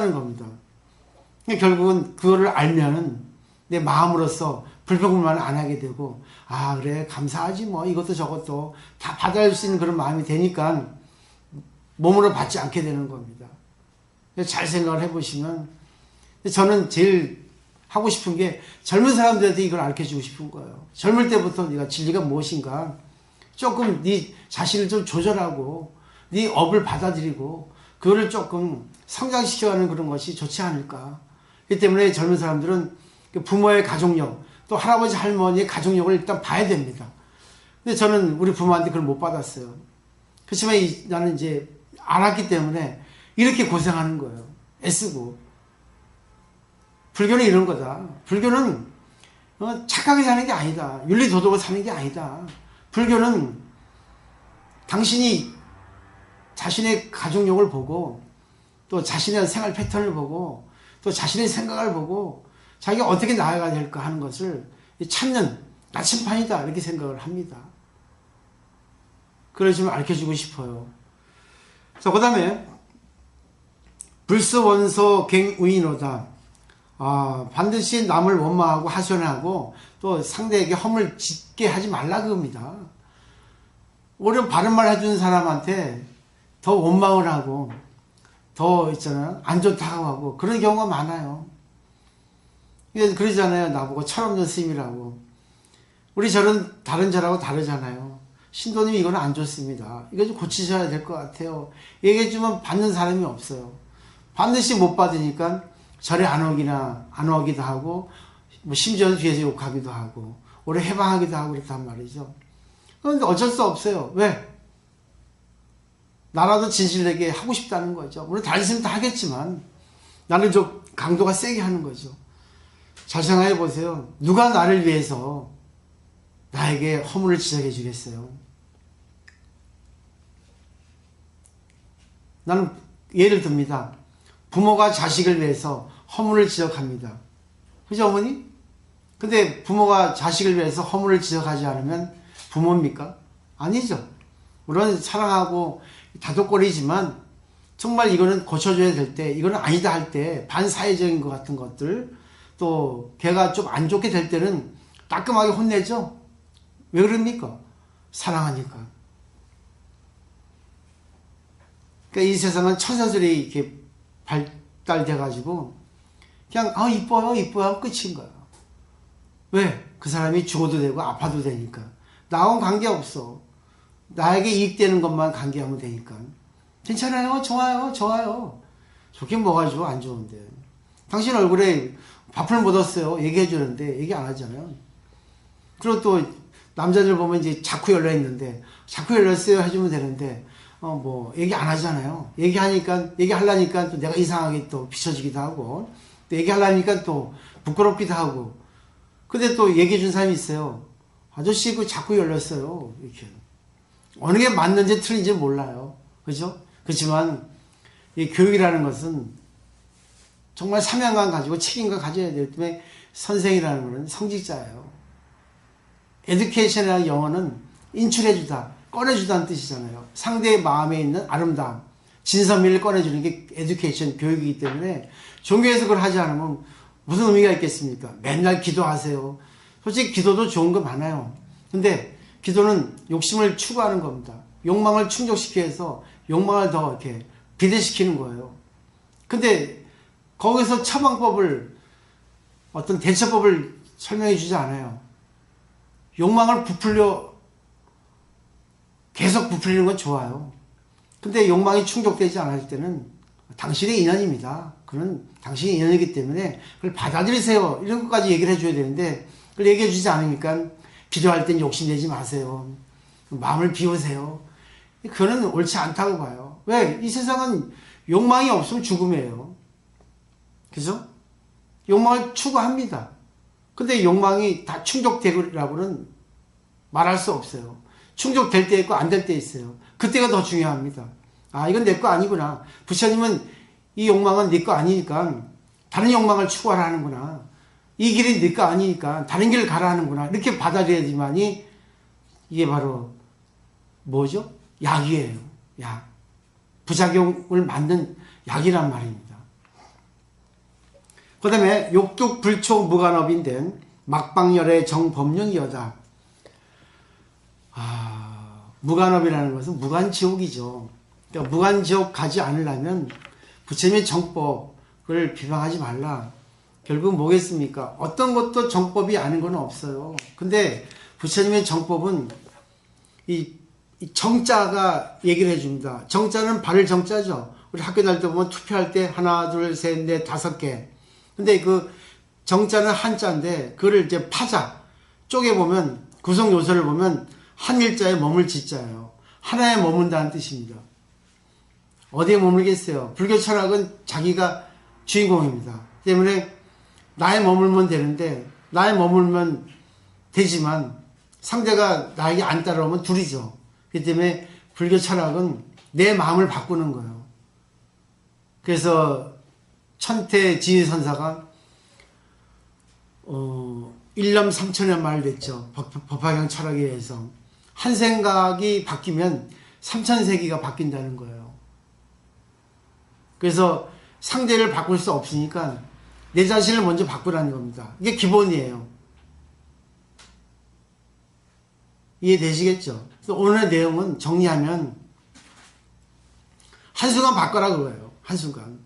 하는 겁니다. 결국은 그거를 알면은 내 마음으로서 불평불만을 안 하게 되고 아 그래 감사하지 뭐 이것도 저것도 다 받아줄 수 있는 그런 마음이 되니까 몸으로 받지 않게 되는 겁니다. 잘 생각을 해보시면 저는 제일 하고 싶은 게 젊은 사람들한테 이걸 알려주고 싶은 거예요. 젊을 때부터 네가 진리가 무엇인가 조금 네 자신을 좀 조절하고 네 업을 받아들이고 그거를 조금 성장시켜가는 그런 것이 좋지 않을까. 그렇기 때문에 젊은 사람들은 그 부모의 가족력 또 할아버지 할머니의 가족력을 일단 봐야 됩니다. 근데 저는 우리 부모한테 그걸 못 받았어요. 그렇지만 이, 나는 이제 알았기 때문에 이렇게 고생하는 거예요. 애쓰고. 불교는 이런 거다. 불교는 어, 착하게 사는 게 아니다. 윤리 도덕을 사는 게 아니다. 불교는 당신이 자신의 가족력을 보고 또 자신의 생활 패턴을 보고 또 자신의 생각을 보고 자기가 어떻게 나아가야 될까 하는 것을 찾는 나침판이다 이렇게 생각을 합니다. 그걸 좀 알려주고 싶어요. 자, 그 다음에 불스원소 갱우인호다. 아, 반드시 남을 원망하고 하소연하고 또 상대에게 허물 짓게 하지 말라 그겁니다. 오히려 바른 말 해주는 사람한테 더 원망을 하고 더 있잖아요. 안 좋다고 하고 그런 경우가 많아요. 그러잖아요. 나보고 철없는 스님이라고. 우리 절은 다른 절하고 다르잖아요. 신도님 이거는 안 좋습니다. 이거 좀 고치셔야 될 것 같아요. 얘기해주면 받는 사람이 없어요. 반드시 못 받으니까 절에 안 오기나 안 오기도 하고 뭐 심지어는 뒤에서 욕하기도 하고 오래 해방하기도 하고 그렇단 말이죠. 그런데 어쩔 수 없어요. 왜? 나라도 진실되게 하고 싶다는 거죠. 물론 다른 다 하겠지만 나는 좀 강도가 세게 하는 거죠. 잘 생각해 보세요. 누가 나를 위해서 나에게 허물을 지적해 주겠어요? 나는 예를 듭니다. 부모가 자식을 위해서 허물을 지적합니다. 그죠, 어머니? 근데 부모가 자식을 위해서 허물을 지적하지 않으면 부모입니까? 아니죠. 물론 사랑하고 다독거리지만 정말 이거는 고쳐줘야 될 때, 이거는 아니다 할 때, 반사회적인 것 같은 것들, 또 걔가 좀 안 좋게 될 때는 따끔하게 혼내죠? 왜 그럽니까? 사랑하니까. 그러니까 이 세상은 처자들이 이렇게 발달돼가지고 그냥 아 이뻐요 이뻐요 끝인 거야. 왜? 그 사람이 죽어도 되고 아파도 되니까. 나하고는 관계 없어. 나에게 이익되는 것만 관계하면 되니까. 괜찮아요 좋아요 좋아요. 좋긴 뭐가 좋아 안 좋은데. 당신 얼굴에 밥을 묻었어요 얘기해 주는데 얘기 안 하잖아요. 그리고 또 남자들 보면 이제 자꾸 열려 있는데 자꾸 열렸어요 해주면 되는데 어 뭐 얘기 안 하잖아요. 얘기하니까 얘기하려니까 또 내가 이상하게 또 비춰지기도 하고 또 얘기하려니까 또 부끄럽기도 하고 근데 또 얘기해 준 사람이 있어요. 아저씨 그 자꾸 열렸어요. 이렇게 어느 게 맞는지 틀린지 몰라요. 그죠? 그렇지만 이 교육이라는 것은 정말 사명감 가지고 책임감 가져야 될 때문에 선생이라는 것은 성직자예요. 에듀케이션이라는 영어는 인출해주다, 꺼내주다는 뜻이잖아요. 상대의 마음에 있는 아름다움, 진선미를 꺼내주는 게 에듀케이션 교육이기 때문에 종교에서 그걸 하지 않으면 무슨 의미가 있겠습니까? 맨날 기도하세요. 솔직히 기도도 좋은 거 많아요. 근데 기도는 욕심을 추구하는 겁니다. 욕망을 충족시키기 위해서 욕망을 더 이렇게 비대시키는 거예요. 근데 거기서 처방법을 어떤 대처법을 설명해 주지 않아요. 욕망을 부풀려 계속 부풀리는 건 좋아요. 근데 욕망이 충족되지 않을 때는 당신의 인연입니다. 그는 당신의 인연이기 때문에 그걸 받아들이세요. 이런 것까지 얘기를 해줘야 되는데 그걸 얘기해 주지 않으니까 기도할 땐 욕심내지 마세요. 마음을 비우세요. 그거는 옳지 않다고 봐요. 왜? 이 세상은 욕망이 없으면 죽음이에요. 그죠? 욕망을 추구합니다. 근데 욕망이 다 충족되고라고는 말할 수 없어요. 충족될 때 있고 안 될 때 있어요. 그때가 더 중요합니다. 아, 이건 내 거 아니구나. 부처님은 이 욕망은 네거 아니니까 다른 욕망을 추구하라 하는구나. 이 길이 네거 아니니까 다른 길을 가라 하는구나. 이렇게 받아들여야지만이 이게 바로 뭐죠? 약이에요. 약. 부작용을 만든 약이란 말입니다. 그 다음에 욕뚝 불초 무간업인데 막방열의 정법륜이여다. 아, 무간업이라는 것은 무간지옥이죠. 그러니까 무간지옥 가지 않으려면 부처님의 정법을 비방하지 말라. 결국 뭐겠습니까? 어떤 것도 정법이 아닌 건 없어요. 근데 부처님의 정법은 이, 이 정자가 얘기를 해줍니다. 정자는 발을 정자죠. 우리 학교 다닐 때 보면 투표할 때 하나, 둘, 셋, 넷, 다섯 개. 근데 그 정자는 한자인데 그거를 이제 파자 쪼개 보면 구성 요소를 보면 한 일자에 머물 지자예요. 하나에 머문다는 뜻입니다. 어디에 머물겠어요? 불교 철학은 자기가 주인공입니다. 때문에 나에 머물면 되는데 나에 머물면 되지만 상대가 나에게 안 따라오면 둘이죠. 그렇기 때문에 불교 철학은 내 마음을 바꾸는 거예요. 그래서 천태 지휘선사가 어, 1년 3천년 말 됐죠. 법, 법화경 철학에 의해서. 한 생각이 바뀌면 3천세기가 바뀐다는 거예요. 그래서 상대를 바꿀 수 없으니까 내 자신을 먼저 바꾸라는 겁니다. 이게 기본이에요. 이해되시겠죠? 오늘의 내용은 정리하면 한순간 바꿔라 그거예요. 한순간.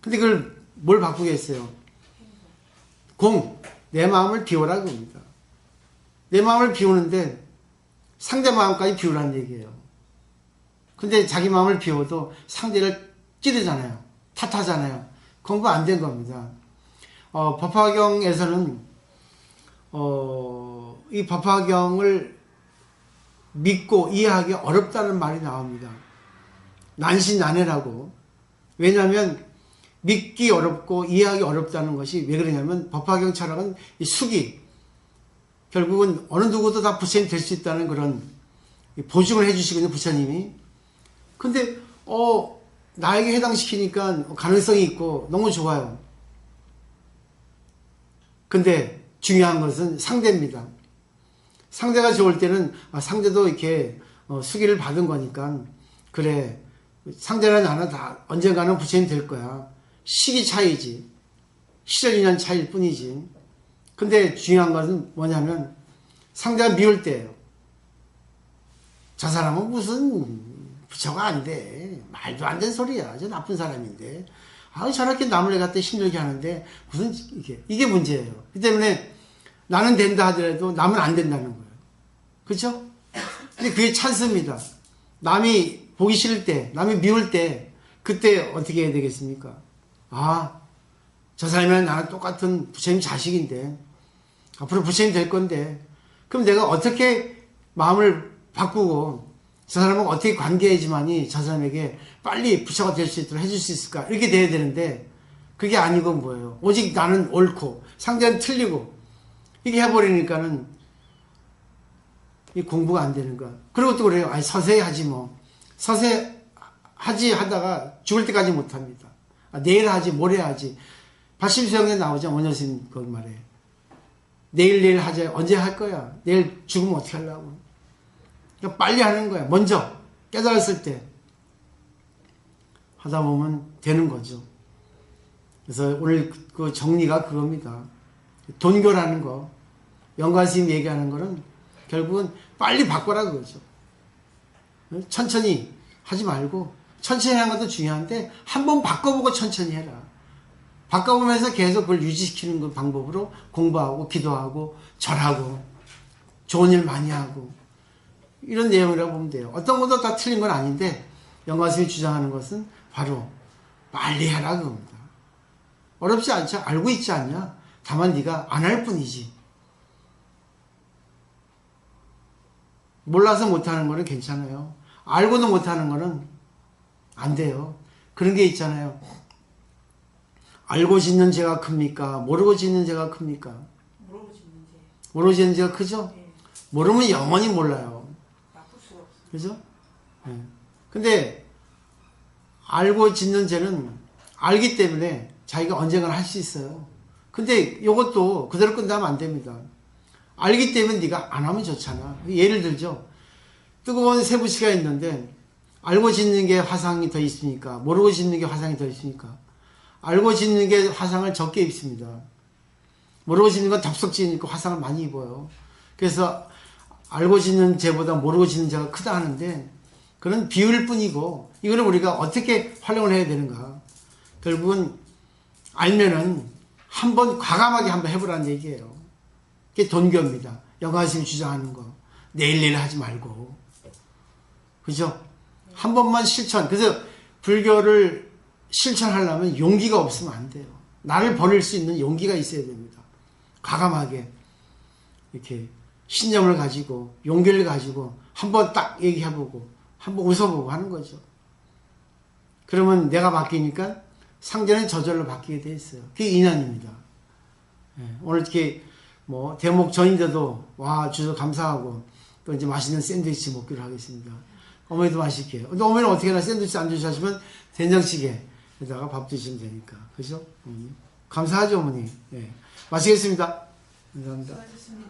근데 그걸 뭘 바꾸겠어요? 공, 내 마음을 비워라 그겁니다. 내 마음을 비우는데 상대 마음까지 비우라는 얘기예요. 근데 자기 마음을 비워도 상대를 찌르잖아요. 탓하잖아요. 공부 안 된 겁니다. 어, 법화경에서는 어, 이 법화경을 믿고 이해하기 어렵다는 말이 나옵니다. 난신난해라고. 왜냐하면 믿기 어렵고 이해하기 어렵다는 것이 왜 그러냐면 법화경 철학은 이 수기 결국은 어느 누구도 다 부처님 될 수 있다는 그런 보증을 해주시거든요 부처님이. 근데 어 나에게 해당시키니까 가능성이 있고 너무 좋아요. 근데 중요한 것은 상대입니다. 상대가 좋을 때는 아, 상대도 이렇게 어, 수기를 받은 거니까 그래 상대나 나는 다 언젠가는 부처님 될 거야. 시기 차이지. 시절 인연 차이일 뿐이지. 근데 중요한 것은 뭐냐면 상대가 미울 때예요. 저 사람은 무슨 부처가 안 돼. 말도 안 되는 소리야. 저 나쁜 사람인데. 아, 저렇게 남을 갖다 힘들게 하는데 무슨 이게 이게 문제예요. 그 때문에 나는 된다 하더라도 남은 안 된다는 거예요. 그렇죠? 근데 그게 찬스입니다. 남이 보기 싫을 때, 남이 미울 때 그때 어떻게 해야 되겠습니까? 아, 저 사람이랑 나랑 똑같은 부처님 자식인데 앞으로 부처님 될 건데 그럼 내가 어떻게 마음을 바꾸고 저 사람하고 어떻게 관계해야지만이 저 사람에게 빨리 부처가 될 수 있도록 해줄 수 있을까? 이렇게 돼야 되는데 그게 아니고 뭐예요? 오직 나는 옳고 상대는 틀리고 이게 해버리니까는 이 공부가 안 되는 거야. 그리고 또 그래요. 아니 서서히 하지 뭐. 서서히 하지 하다가 죽을 때까지 못합니다. 아, 내일 하지 모레 하지. 발심수영에 나오죠. 원효스님 그 말에. 내일 내일 하자. 언제 할 거야? 내일 죽으면 어떻게 하려고 그러니까 빨리 하는 거야. 먼저 깨달았을 때 하다 보면 되는 거죠. 그래서 오늘 그 정리가 그겁니다. 돈교라는 거 영관스님 얘기하는 거는 결국은 빨리 바꿔라 그거죠. 천천히 하지 말고 천천히 하는 것도 중요한데 한번 바꿔보고 천천히 해라. 바꿔보면서 계속 그걸 유지시키는 그 방법으로 공부하고 기도하고 절하고 좋은 일 많이 하고 이런 내용이라고 보면 돼요. 어떤 것도 다 틀린 건 아닌데 영가스님이 주장하는 것은 바로 빨리 해라 그겁니다. 어렵지 않죠? 알고 있지 않냐? 다만 네가 안 할 뿐이지. 몰라서 못하는 거는 괜찮아요. 알고도 못하는 거는 안 돼요. 그런 게 있잖아요. 알고 짓는 죄가 큽니까? 모르고 짓는 죄가 큽니까? 모르고 짓는 죄. 모르고 짓는 죄가 크죠? 네. 모르면 영원히 몰라요. 그죠? 네. 근데 알고 짓는 죄는 알기 때문에 자기가 언젠가 할 수 있어요. 근데 이것도 그대로 끝나면 안 됩니다. 알기 때문에 네가 안 하면 좋잖아. 예를 들죠. 뜨거운 세부치가 있는데 알고 짓는 게 화상이 더 있으니까 모르고 짓는 게 화상이 더 있으니까 알고 짓는 게 화상을 적게 입습니다. 모르고 짓는 건 덥석 지니까 화상을 많이 입어요. 그래서 알고 짓는 죄보다 모르고 짓는 죄가 크다 하는데 그런 비율 뿐이고 이거는 우리가 어떻게 활용을 해야 되는가. 결국은 알면은 한번 과감하게 한번 해보라는 얘기예요. 그게 돈교입니다. 영가심이 주장하는 거. 내일 내일 하지 말고. 그죠? 한 번만 실천. 그래서 불교를 실천하려면 용기가 없으면 안 돼요. 나를 버릴 수 있는 용기가 있어야 됩니다. 과감하게 이렇게 신념을 가지고 용기를 가지고 한번 딱 얘기해보고 한번 웃어보고 하는 거죠. 그러면 내가 바뀌니까 상대는 저절로 바뀌게 돼 있어요. 그게 인연입니다. 예, 오늘 이렇게 뭐 대목 전인데도 와 주셔서 감사하고 또 이제 맛있는 샌드위치 먹기로 하겠습니다. 어머니도 맛있게. 근데 어머니는 어떻게 하나 샌드위치 안 주시면 된장찌개에다가 밥 드시면 되니까. 그죠? 어머니? 감사하죠, 어머니. 예. 마시겠습니다. 감사합니다. 수고하셨습니다.